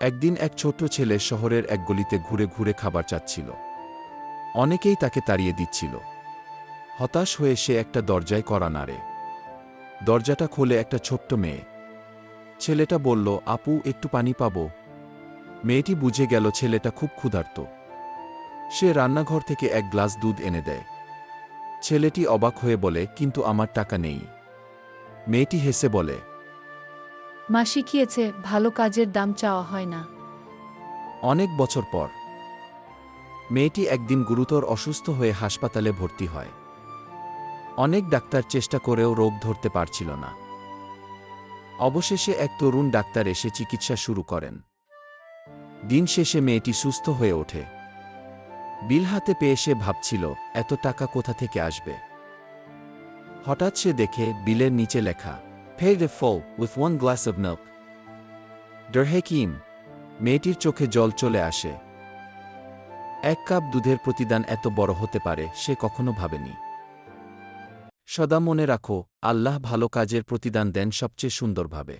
একদিন এক ছোট্ট ছেলে শহরের এক গলিতে ঘুরে ঘুরে খাবার চাচ্ছিল। অনেকেই তাকে তাড়িয়ে দিচ্ছিল। হতাশ হয়ে সে একটা দরজায় করা নাড়ে। দরজাটা খোলে একটা ছোট্ট মেয়ে। ছেলেটা বলল, আপু, একটু পানি পাবো? মেয়েটি বুঝে গেল ছেলেটা খুব ক্ষুধার্ত। সে রান্নাঘর থেকে এক গ্লাস দুধ এনে দেয়। ছেলেটি অবাক হয়ে বলে, কিন্তু আমার টাকা নেই। মেয়েটি হেসে বলে মা শিখিয়েছে, ভালো কাজের দাম চাওয়া হয় না। অনেক বছর পর, মেয়েটি একদিন গুরুতর অসুস্থ হয়ে হাসপাতালে ভর্তি হয়। অনেক ডাক্তার চেষ্টা করেও রোগ ধরতে পারছিল না। অবশেষে এক তরুণ ডাক্তার এসে চিকিৎসা শুরু করেন। দিন শেষে মেয়েটি সুস্থ হয়ে ওঠে। বিল হাতে পেয়ে সে ভাবছিল, এত টাকা কোথা থেকে আসবে? হঠাৎ সে দেখে বিলের নিচে লেখা pay full with one glass of milk. Der Hakim. মেয়েটির চোখে জল চলে আসে এক কাপ দুধের প্রতিদান এত বড় হতে পারে, সে কখনো ভাবেনি সদা মনে রাখো, আল্লাহ ভালো কাজের প্রতিদান দেন সবচেয়ে সুন্দরভাবে